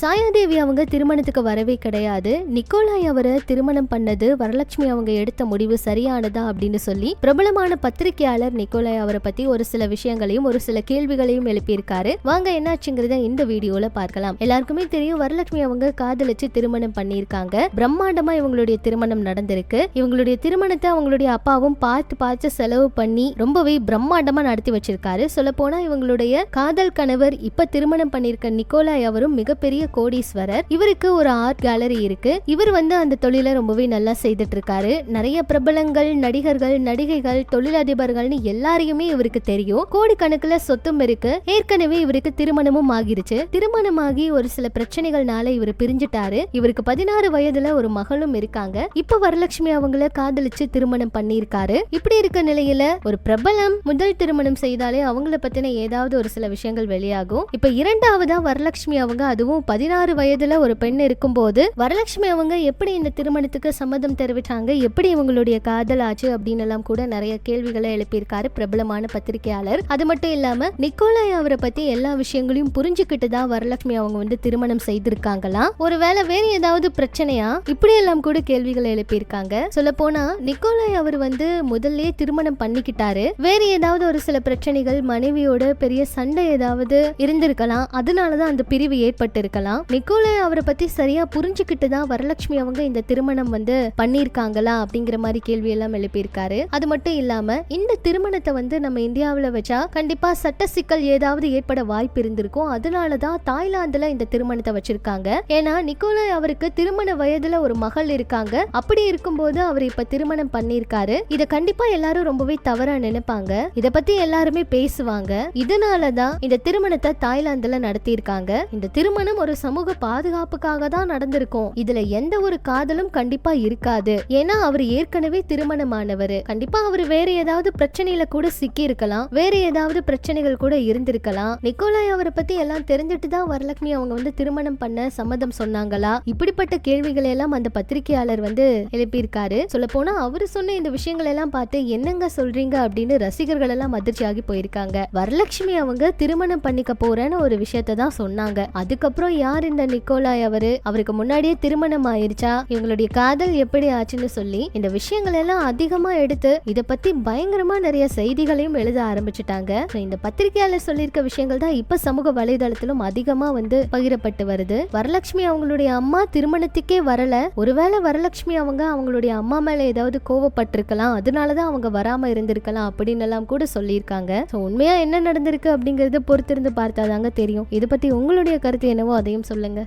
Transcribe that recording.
சாயாதேவி அவங்க திருமணத்துக்கு வரவே கிடையாது. நிக்கோலாய் அவரை திருமணம் பண்ணது வரலட்சுமி அவங்க எடுத்த முடிவு சரியானதா அப்படின்னு சொல்லி பிரபலமான பத்திரிகையாளர் நிக்கோலாய் அவரை பத்தி ஒரு சில விஷயங்களையும் ஒரு சில கேள்விகளையும் எழுப்பியிருக்காரு. வாங்க என்னாச்சுங்கிறத இந்த வீடியோல பார்க்கலாம். எல்லாருக்குமே தெரியும் வரலட்சுமி அவங்க காதலிச்சு திருமணம் பண்ணியிருக்காங்க. பிரம்மாண்டமா இவங்களுடைய திருமணம் நடந்திருக்கு. இவங்களுடைய திருமணத்தை அவங்களுடைய அப்பாவும் பார்த்து பார்த்து செலவு பண்ணி ரொம்பவே பிரம்மாண்டமா நடத்தி வச்சிருக்காரு. சொல்ல போனா இவங்களுடைய காதல் கணவர் இப்ப திருமணம் பண்ணியிருக்க நிக்கோலாய் அவரும் மிகப்பெரிய கோடீஸ்வரர். இவருக்கு ஒரு ஆர்ட் கேலரி இருக்கு. இவர் வந்து அந்த தொழிலை ரொம்பவே நல்லா செய்துட்டு இருக்காரு நிறைய பிரபலங்கள் நடிகர்கள் நடிகைகள் தொழிலதிபர்கள்னு எல்லாரையுமே இவருக்கு தெரியும். கோடிக்கணக்குல சொத்தும் இருக்கு. ஏற்கனவே இவருக்கு திருமணமும் ஆகிருச்சு. திருமணமாகி ஒரு சில பிரச்சனைகள்னால இவர் பிரிஞ்சுட்டாரு. இவருக்கு பதினாறு வயதுல ஒரு மகளும் இருக்காங்க. இப்ப வரலட்சுமி அவங்கள காதலிச்சு திருமணம் பண்ணியிருக்காரு. இப்படி இருக்க நிலையில ஒரு பிரபலம் முதல் திருமணம் செய்தாலே அவங்கள பத்தின ஏதாவது ஒரு சில விஷயங்கள் வெளியாகும். இப்ப இரண்டாவதா வரலட்சுமி அவங்க அதுவும் பதினாறு வயதுல ஒரு பெண் இருக்கும்போது வரலட்சுமி அவங்க எப்படி இந்த திருமணத்துக்கு சம்மதம் தெரிவித்தாங்க எப்படி இவங்களுடைய காதல் ஆச்சு? அப்படின்னு எல்லாம் கூட நிறைய கேள்விகளை எழுப்பியிருக்காரு பிரபலமான பத்திரிகையாளர். அது மட்டும் இல்லாம நிக்கோலாய் அவரை பத்தி எல்லா விஷயங்களையும் புரிஞ்சுக்கிட்டு தான் வரலட்சுமி அவங்க வந்து திருமணம் செய்திருக்காங்களாம். ஒருவேளை வேற ஏதாவது பிரச்சனையா? இப்படி எல்லாம் கூட கேள்விகளை எழுப்பியிருக்காங்க. சொல்ல போனா நிக்கோலாய் அவர் வந்து முதல்ல திருமணம் பண்ணிக்கிட்டாரு. வேற ஏதாவது ஒரு சில பிரச்சனைகள் மனைவியோட பெரிய சண்டை ஏதாவது இருந்திருக்கலாம். அதனாலதான் அந்த பிரிவு ஏற்பட்டிருக்கலாம். சொல்லலாம் நிக்கோலாய் அவரை பத்தி சரியா புரிஞ்சுக்கிட்டு தான் வரலட்சுமி அவங்க இந்த திருமணம் வந்து பண்ணியிருக்காங்களா அப்படிங்கிற மாதிரி கேள்வி எல்லாம் எழுப்பியிருக்காரு. அது மட்டும் இல்லாம இந்த திருமணத்தை வந்து நம்ம இந்தியாவில் வச்சா கண்டிப்பா சட்ட சிக்கல் ஏதாவது ஏற்பட வாய்ப்பு இருந்திருக்கும். அதனாலதான் தாய்லாந்துல இந்த திருமணத்தை வச்சிருக்காங்க. ஏன்னா நிக்கோலாய் அவருக்கு திருமண வயதுல ஒரு மகள் இருக்காங்க. அப்படி இருக்கும்போது அவர் இப்ப திருமணம் பண்ணியிருக்காரு. இத கண்டிப்பா எல்லாரும் ரொம்பவே தவறா நினைப்பாங்க. இத பத்தி எல்லாருமே பேசுவாங்க. இதனாலதான் இந்த திருமணத்தை தாய்லாந்துல நடத்தியிருக்காங்க. இந்த திருமணம் ஒரு சமூக பாதுகாப்புக்காக தான் நடந்திருக்கும். இதுல எந்த ஒரு காதலும் கண்டிப்பா இருக்காது. ஏன்னா அவர் ஏற்கனவே திருமணமானவர். கண்டிப்பா அவர் வேற ஏதாவது பிரச்சனையில கூட சிக்கி இருக்கலாம். வேற ஏதாவது பிரச்சனைகள் கூட இருந்திருக்கலாம். நிக்கோலாய் அவரை பத்தி எல்லாம் தெரிஞ்சுட்டு தான் வரலட்சுமி அவங்க வந்து திருமணம் பண்ண சம்மதம் சொன்னாங்களா? இப்படிப்பட்ட கேள்விகளை எல்லாம் அந்த பத்திரிகையாளர் வந்து எழுப்பியிருக்காரு. சொல்ல போனா அவரு சொன்ன இந்த விஷயங்கள் எல்லாம் பார்த்து என்னங்க சொல்றீங்க? அப்படின்னு ரசிகர்கள் எல்லாம் அதிர்ச்சியாகி போயிருக்காங்க. வரலட்சுமி அவங்க திருமணம் பண்ணிக்க போறேன்னு ஒரு விஷயத்தை தான் சொன்னாங்க. அதுக்கப்புறம் யார் இந்த நிக்கோலாய் அவரு? அவருக்கு முன்னாடியே திருமணம் ஆயிருச்சா? இவங்களுடைய காதல் எப்படி ஆச்சுன்னு சொல்லி இந்த விஷயங்கள் எல்லாம் அதிகமா எடுத்து இத பத்தி பயங்கரமா நிறைய செய்திகளையும் எழுத ஆரம்பிச்சுட்டாங்க. இந்த பத்திரிகையாளர் சொல்லியிருக்க விஷயங்கள் தான் இப்ப சமூக வலைதளத்திலும் அதிகமா வந்து பகிரப்பட்டு வருது. வரலட்சுமி அவங்களுடைய அம்மா திருமணத்துக்கே வரல. ஒருவேளை வரலட்சுமி அவங்க அவங்களுடைய அம்மா மேல ஏதாவது கோவப்பட்டிருக்கலாம். அதனாலதான் அவங்க வராம இருந்திருக்கலாம் அப்படின்னு எல்லாம் கூட சொல்லியிருக்காங்க. உண்மையா என்ன நடந்திருக்கு அப்படிங்கறது பொறுத்திருந்து பார்த்தாதாங்க தெரியும். இதை பத்தி உங்களுடைய கருத்து என்னவோ அதையும் சொல்லுங்க.